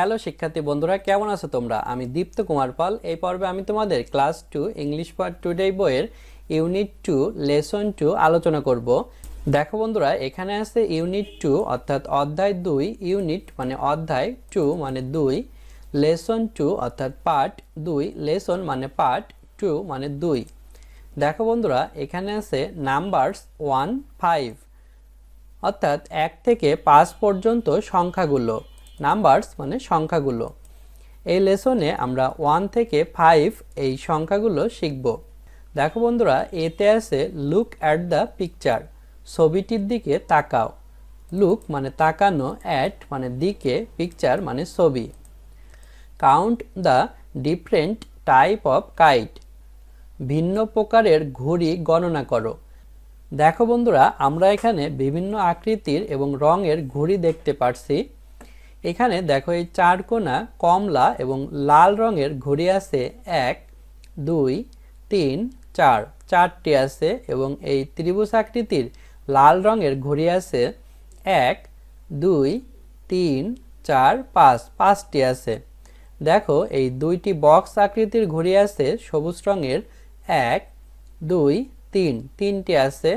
Hello শিক্ষার্থী বন্ধুরা, কেমন আছো তোমরা? আমি দীপ্ত কুমার পাল। এই পর্বে আমি তোমাদের class two, English part today বইয়ের ইউনিট টু, লেসন টু আলোচনা করব। দেখো বন্ধুরা, এখানে আছে ইউনিট টু, অর্থাৎ অধ্যায় দুই, ইউনিট মানে অধ্যায় টু মানে দুই, লেসন টু অর্থাৎ পার্ট দুই, লেসন মানে পার্ট টু মানে দুই। দেখো বন্ধুরা, এখানে আছে নাম্বারস ওয়ান, ফাইভ, অর্থাৎ এক থেকে পাঁচ পর্যন্ত সংখ্যাগুলো। নাম্বারস মানে সংখ্যাগুলো। এই লেসনে আমরা ওয়ান থেকে ফাইভ এই সংখ্যাগুলো শিখব। দেখো বন্ধুরা, এতে আছে লুক অ্যাট দ্য পিকচার ছবিটির দিকে তাকাও। লুক মানে তাকানো অ্যাট মানে দিকে পিকচার মানে ছবি। Count the different type of kite ভিন্ন প্রকারের ঘড়ি গণনা করো। দেখো বন্ধুরা, আমরা এখানে বিভিন্ন আকৃতির এবং রঙের ঘড়ি দেখতে পারছি। এখানে দেখো এই চার কোনা কমলা এবং লাল রঙের ঘড়ি আছে এক, দুই, তিন, চার। চারটি আছে এবং এই ত্রিভুজ আকৃতির লাল রঙের ঘড়ি আছে এক, দুই, তিন, চার, পাঁচ। পাঁচটি আছে। দেখো এই দুইটি বক্স আকৃতির ঘড়ি আছে সবুজ রঙের এক, দুই, তিন। তিনটি আছে।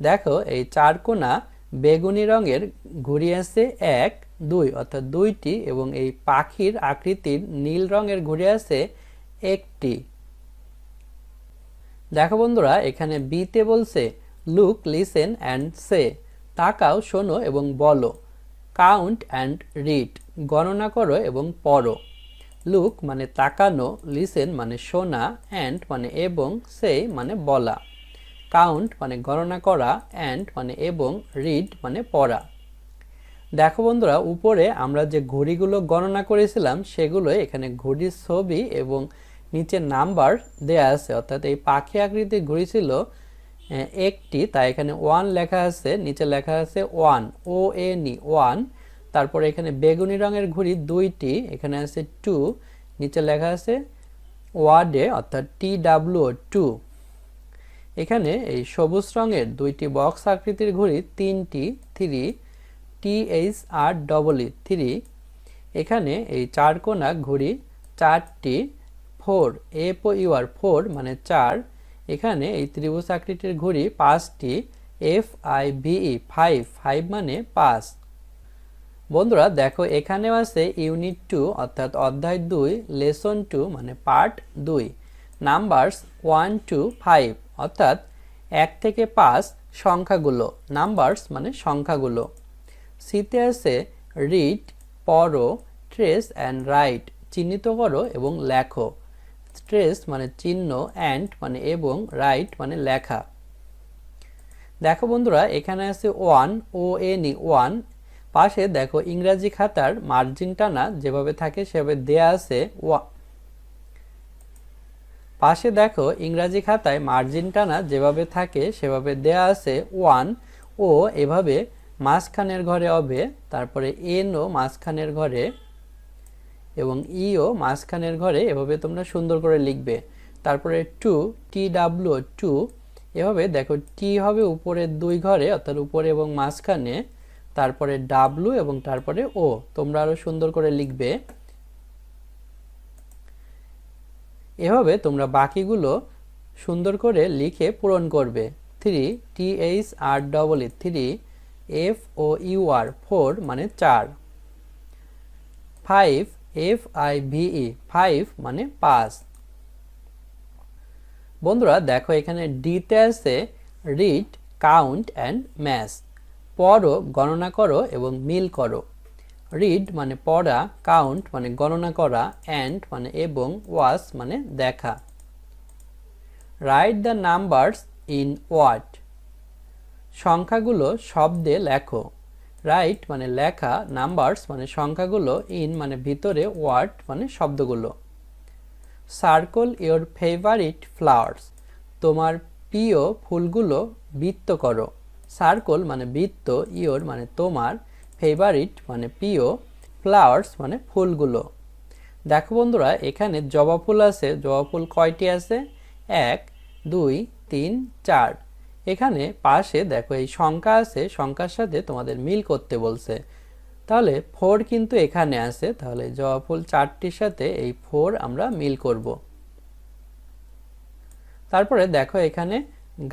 দেখো এই চার কোনা বেগুনি রঙের ঘুড়ি আছে এক দুই, অর্থাৎ দুইটি এবং এই পাখির আকৃতির নীল রঙের ঘুরে আছে একটি। দেখো বন্ধুরা, এখানে বিতে বলছে লুক লিসেন অ্যান্ড সে তাকাও, শোনো এবং বলো। কাউন্ট অ্যান্ড রিড গণনা করো এবং পড়ো। লুক মানে তাকানো লিসেন মানে শোনা অ্যান্ড মানে এবং সে মানে বলা। কাউন্ট মানে গণনা করা অ্যান্ড মানে এবং রিড মানে পড়া। দেখো বন্ধুরা, উপরে আমরা যে ঘড়িগুলো গণনা করেছিলাম সেগুলো এখানে ঘড়ির ছবি এবং নিচে নাম্বার দেয়া আছে। অর্থাৎ এই পাখি আকৃতির ঘড়ি ছিল একটি, তাই এখানে ওয়ান লেখা আছে, নিচে লেখা আছে one O N E one তারপরে এখানে বেগুনি রঙের ঘড়ি দুইটি, এখানে আছে টু নিচে লেখা আছে ওয়ার্ডে অর্থাৎ টি ডাব্লিউ টু এখানে এই সবুজ রঙের দুইটি বক্স আকৃতির ঘড়ি, তিনটি three T H R double E three এখানে এই চার কোনা ঘড়ি চারটি four F U R four মানে চার। এখানে এই ত্রিভুজ আকৃতির ঘড়ি পাঁচটি F I V E five five পাঁচ। বন্ধুরা, দেখো এখানেও আছে ইউনিট টু অর্থাৎ অধ্যায় দুই লেসন টু মানে পার্ট দুই। নাম্বারস ওয়ান টু ফাইভ অর্থাৎ এক থেকে পাঁচ সংখ্যাগুলো। নাম্বারস মানে সংখ্যাগুলো। সিতে আছে রিড পড়ো ট্রেস অ্যান্ড রাইট চিহ্নিত করো এবং লেখো। ট্রেস মানে চিহ্ন অ্যান্ড মানে এবং রাইট মানে লেখা। দেখো বন্ধুরা, এখানে আছে one O N E one পাশে দেখো ইংরাজি খাতার মার্জিন টানা যেভাবে থাকে সেভাবে দেয়া আছে ওয়া পাশে দেখো ইংরাজি খাতায় মার্জিন টানা যেভাবে থাকে সেভাবে দেয়া আছে ওয়ান ও এভাবে মাঝখানের ঘরে হবে তারপরে এনও মাঝখানের ঘরে এবং ইও মাঝখানের ঘরে এভাবে তোমরা সুন্দর করে লিখবে। তারপরে টু, টি ডাব্লিউ টু, এভাবে দেখো টি হবে উপরের দুই ঘরে, অর্থাৎ উপরে এবং মাঝখানে, তারপরে ডাব্লু এবং তারপরে ও তোমরা আরও সুন্দর করে লিখবে। এভাবে তোমরা বাকিগুলো সুন্দর করে লিখে পূরণ করবে। Three T H R double E three F O U R four মানে চার। Five F I V E five পাঁচ। বন্ধুরা, দেখো এখানে ডিতে আছে রিড কাউন্ট অ্যান্ড ম্যাথ পড়ো, গণনা করো এবং মিল করো। রিড মানে পড়া কাউন্ট মানে গণনা করা অ্যান্ড মানে এবং ওয়াস মানে দেখা। রাইট দ্য নাম্বারস ইন ওয়াট সংখ্যাগুলো শব্দে লেখো। রাইট মানে লেখা নাম্বারস মানে সংখ্যাগুলো ইন মানে ভিতরে ওয়ার্ড মানে শব্দগুলো। সার্কল ইওর ফেভারিট ফ্লাওয়ার্স তোমার প্রিয় ফুলগুলো বৃত্ত করো। সার্কল মানে বৃত্ত ইওর মানে তোমার ফেভারিট মানে প্রিয় ফ্লাওয়ার্স মানে ফুলগুলো। দেখো বন্ধুরা, এখানে জবা ফুল আছে, জবা ফুল কয়টি আছে? এক, দুই, তিন, চার। এখানে পাশে দেখো, এই সংখ্যা আছে, সংখ্যার সাথে তোমাদের মিল করতে বলছে। তাহলে ফোর কিন্তু এখানে আছে, তাহলে জবা ফুল চারটির সাথে এই ফোর আমরা মিল করব। তারপরে দেখো, এখানে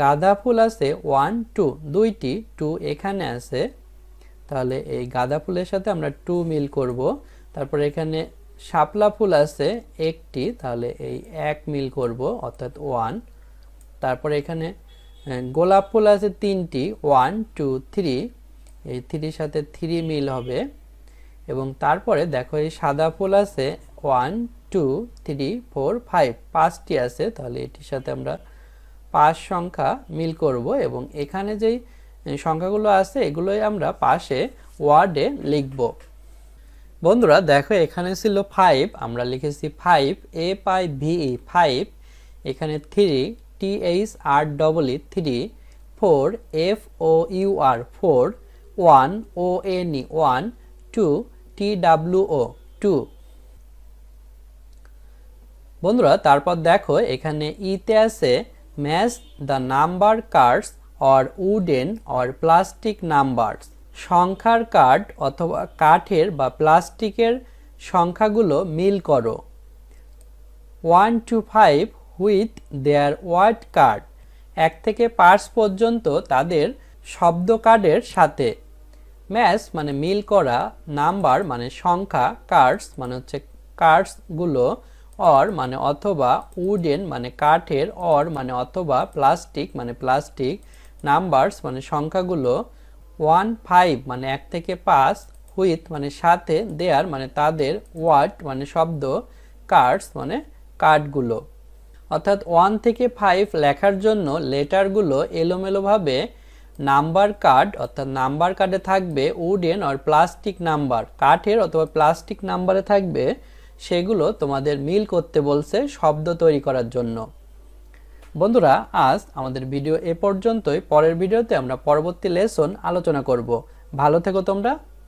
গাঁদা ফুল আছে ওয়ান টু দুইটি টু এখানে আছে। তাহলে এই গাঁদা ফুলের সাথে আমরা টু মিল করব। তারপরে এখানে শাপলা ফুল আছে একটি, তাহলে এই এক মিল করব, অর্থাৎ ওয়ান তারপরে এখানে গোলাপ ফুল আছে তিনটি ওয়ান টু থ্রি এই থ্রির সাথে থ্রি মিল হবে। এবং তারপরে দেখো এই সাদা ফুল আছে one two three four five পাঁচটি আছে, তাহলে এটির সাথে আমরা পাঁচ সংখ্যা মিল করব। এবং এখানে যেই সংখ্যাগুলো আছে, এগুলোই আমরা পাশে ওয়ার্ডে লিখব। বন্ধুরা, দেখো এখানে ছিল ফাইভ আমরা লিখেছি five F I V E এখানে three T H R double E three four F O U R four one O N E one two T W O two বন্ধুরা, তারপর দেখো, এখানে ইতে আছে match the number cards or wooden or plastic numbers সংখ্যার card অথবা কাঠের বা প্লাস্টিকের সংখ্যাগুলো মিল করো। One two five with their word card এক থেকে পাঁচ পর্যন্ত তাদের শব্দ কার্ডের সাথে। ম্যাচ মানে মিল করা নাম্বার মানে সংখ্যা কার্ডস মানে হচ্ছে কার্ডসগুলো অর মানে অথবা উডেন মানে কাঠের অর মানে অথবা প্লাস্টিক মানে প্লাস্টিক নাম্বারস মানে সংখ্যাগুলো। ওয়ান ফাইভ মানে এক থেকে পাঁচ হুইথ মানে সাথে দেয়ার মানে তাদের ওয়ার্ড মানে শব্দ কার্ডস মানে কার্ডগুলো। অর্থাৎ ওয়ান থেকে ফাইভ লেখার জন্য লেটারগুলো এলোমেলোভাবে নাম্বার কার্ড, অর্থাৎ নাম্বার কার্ডে থাকবে উডেন আর প্লাস্টিক নাম্বার। কাঠের অথবা প্লাস্টিক নাম্বারে থাকবে সেগুলো তোমাদের মিল করতে বলছে শব্দ তৈরি করার জন্য। বন্ধুরা, আজ আমাদের ভিডিও এ পর্যন্তই। পরের ভিডিওতে আমরা পরবর্তী লেসন আলোচনা করব। ভালো থেকো তোমরা।